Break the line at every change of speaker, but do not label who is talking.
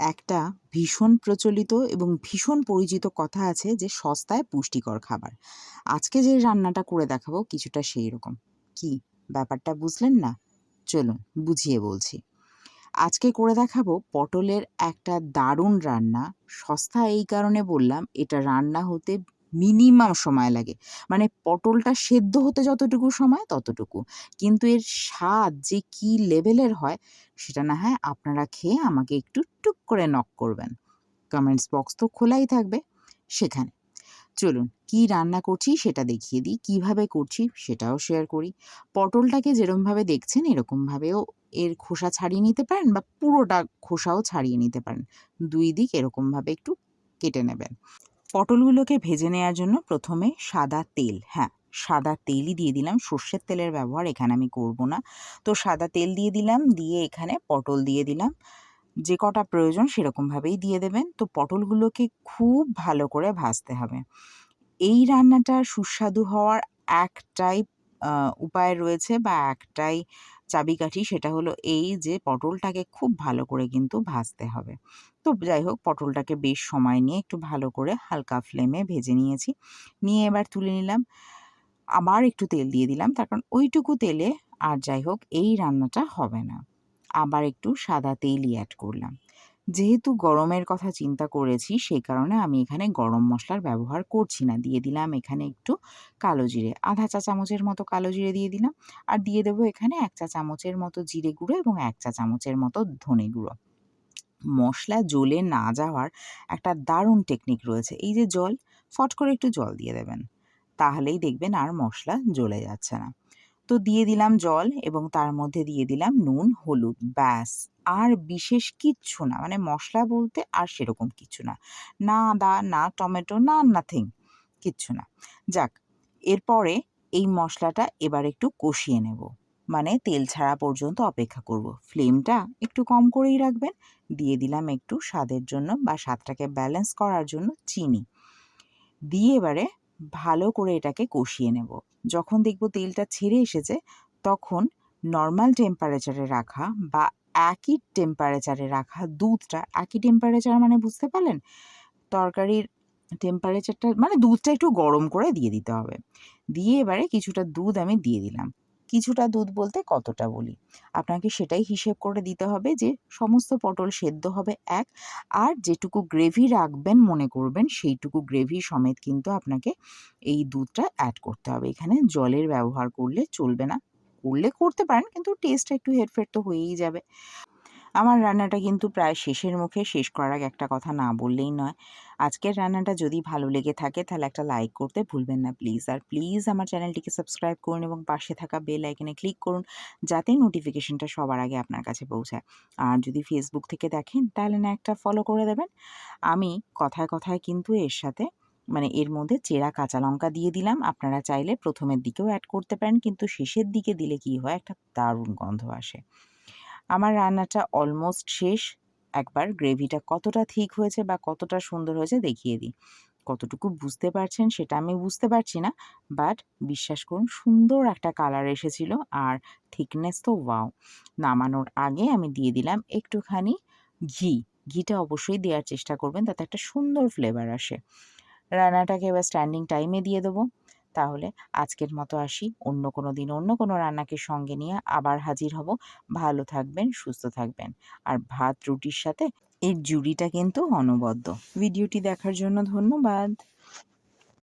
একটা ভীষণ প্রচলিত এবং ভীষণ পরিচিত কথা আছে যে সস্তায় পুষ্টিকর খাবার। আজকে যে রান্নাটা করে দেখাবো কিছুটা সেই রকম। কি? ব্যাপারটা বুঝলেন না? চলুন, বুঝিয়ে বলছি। আজকে করে দেখাবো পটলের একটা দারুণ রান্না। সস্তা এই কারণে বললাম, এটা রান্না হতে মিনিমাম সময় লাগে। মানে পটলটা সেদ্ধ হতে যতটুকু সময়, ততটুকু। কিন্তু এর স্বাদ যে কী লেভেলের হয়, সেটা না হয় আপনারা খেয়ে আমাকে একটু টুক করে নক করবেন। কমেন্টস বক্স তো খোলাই থাকবে সেখানে। চলুন, কি রান্না করছি সেটা দেখিয়ে দিই, কীভাবে করছি সেটাও শেয়ার করি। পটলটাকে যেরকমভাবে দেখছেন, এরকমভাবেও এর খোসা ছাড়িয়ে নিতে পারেন বা পুরোটা খোসাও ছাড়িয়ে নিতে পারেন। দুই দিক এরকমভাবে একটু কেটে নেবেন। পটলগুলোকে ভেজে নেওয়ার জন্য প্রথমে সাদা তেল হ্যাঁ সাদা তেলই দিয়ে দিলাম। সর্ষের তেলের ব্যবহার এখানে আমি করব না। তো সাদা তেল দিয়ে দিলাম, দিয়ে এখানে পটল দিয়ে দিলাম। যে কটা প্রয়োজন সেরকমভাবেই দিয়ে দেবেন। তো পটলগুলোকে খুব ভালো করে ভাজতে হবে। এই রান্নাটা সুস্বাদু হওয়ার একটাই উপায় রয়েছে বা একটাই চাবিকাঠি সেটা হলো এই যে পটলটাকে খুব ভালো করে কিন্তু ভাজতে হবে। তো যাই হোক, পটলটাকে বেশ সময় নিয়ে একটু ভালো করে হালকা ফ্লেমে ভেজে নিয়েছি। নিয়ে এবার তুলে নিলাম। আবার একটু তেল দিয়ে দিলাম, তার কারণ ওইটুকু তেলে আর যাই হোক, এই রান্নাটা হবে না। আবার একটু সাদা তেলই অ্যাড করলাম। যেহেতু গরমের কথা চিন্তা করেছি, সেই কারণে আমি এখানে গরম মশলার ব্যবহার করছি না। দিয়ে দিলাম এখানে একটু কালো জিরে, আধা চা চামচের মতো কালো জিরে দিয়ে দিলাম। আর দিয়ে দেবো এখানে এক চা চামচের মতো জিরে গুঁড়ো এবং এক চা চামচের মতো ধনে গুঁড়ো। মশলা জ্বলে না যাওয়ার একটা দারুণ টেকনিক রয়েছে। এই যে জল, ফট করে একটু জল দিয়ে দেবেন। তাহলেই দেখবেন আর মশলা জ্বলে যাচ্ছে না। তো দিয়ে দিলাম জল এবং তার মধ্যে দিয়ে দিলাম নুন, হলুদ, ব্যাস। আর বিশেষ কিচ্ছু না মানে মশলা বলতে আর সেরকম কিছু না। না আদা না টমেটো, না নাথিং কিচ্ছু না। যাক, এরপরে এই মশলাটা এবার একটু কষিয়ে নেব। মানে তেল ছাড়া পর্যন্ত অপেক্ষা করব। ফ্লেমটা একটু কম করেই রাখবেন। দিয়ে দিলাম একটু স্বাদের জন্য বা স্বাদটাকে ব্যালেন্স করার জন্য চিনি। দিয়ে এবারে ভালো করে এটাকে কষিয়ে নেব। যখন দেখব তেলটা ছেড়ে এসেছে, তখন নর্মাল টেম্পারেচারে রাখা বা একই টেম্পারেচারে রাখা দুধটা, একই টেম্পারেচার মানে বুঝতে পারলেন? তরকারির টেম্পারেচারটা মানে দুধটা একটু গরম করে দিয়ে দিতে হবে। দিয়ে এবারে কিছুটা দুধ আমি দিয়ে দিলাম। কিছুটা দুধ বলতে কতটা বলি। আপনাকে সেটাই হিসেব করে দিতে হবে যে সমস্ত পটল সেদ্ধ হবে এক, আর যেটুকু গ্রেভি রাখবেন মনে করবেন সেইটুকু গ্রেভি সমেত কিন্তু আপনাকে এই দুধটা অ্যাড করতে হবে। এখানে জলের ব্যবহার করলে চলবে না। করলে করতে পারেন, কিন্তু টেস্টটা একটু হেরফের তো হয়েই যাবে। আমার রান্নাটা কিন্তু প্রায় শেষের মুখে শেষ করার আগে একটা কথা না বললেই নয়। আজকের রান্নাটা যদি ভালো লেগে থাকে তাহলে একটা লাইক করতে ভুলবেন না প্লিজ আর প্লিজ আমার চ্যানেলটিকে সাবস্ক্রাইব করুন এবং পাশে থাকা বেল আইকনে ক্লিক করুন যাতে নোটিফিকেশনটা সবার আগে আপনার কাছে পৌঁছায়। আর যদি ফেসবুক থেকে দেখেন তাহলে না একটা ফলো করে দেবেন। আমি কথায় কথায় কিন্তু এর সাথে মানে এর মধ্যে চেরা কাঁচা লঙ্কা দিয়ে দিলাম। আপনারা চাইলে প্রথমের দিকেও অ্যাড করতে পারেন, কিন্তু শেষের দিকে দিলে কি হয়, একটা দারুণ গন্ধ আসে। আমার রান্নাটা অলমোস্ট শেষ। একবার গ্রেভিটা কতটা ঠিক হয়েছে বা কতটা সুন্দর হয়েছে দেখিয়ে দিই। কতটুকু বুঝতে পারছেন সেটা আমি বুঝতে পারছি না বাট বিশ্বাস করুন সুন্দর একটা কালার এসেছিল আর থিকনেস তো ওয়াও নামানোর আগে আমি দিয়ে দিলাম একটুখানি ঘি। ঘিটা অবশ্যই দেওয়ার চেষ্টা করবেন, তাতে একটা সুন্দর ফ্লেভার আসে। রান্নাটাকে এবার স্ট্যান্ডিং টাইমে দিয়ে দেবো। তাহলে আজকের মতো আসি। অন্য কোনো দিন অন্য কোনো রান্নাকে সঙ্গে নিয়ে আবার হাজির হব। ভালো থাকবেন, সুস্থ থাকবেন। আর ভাত রুটির সাথে এর জুড়িটা কিন্তু অনবদ্য। ভিডিওটি দেখার জন্য ধন্যবাদ।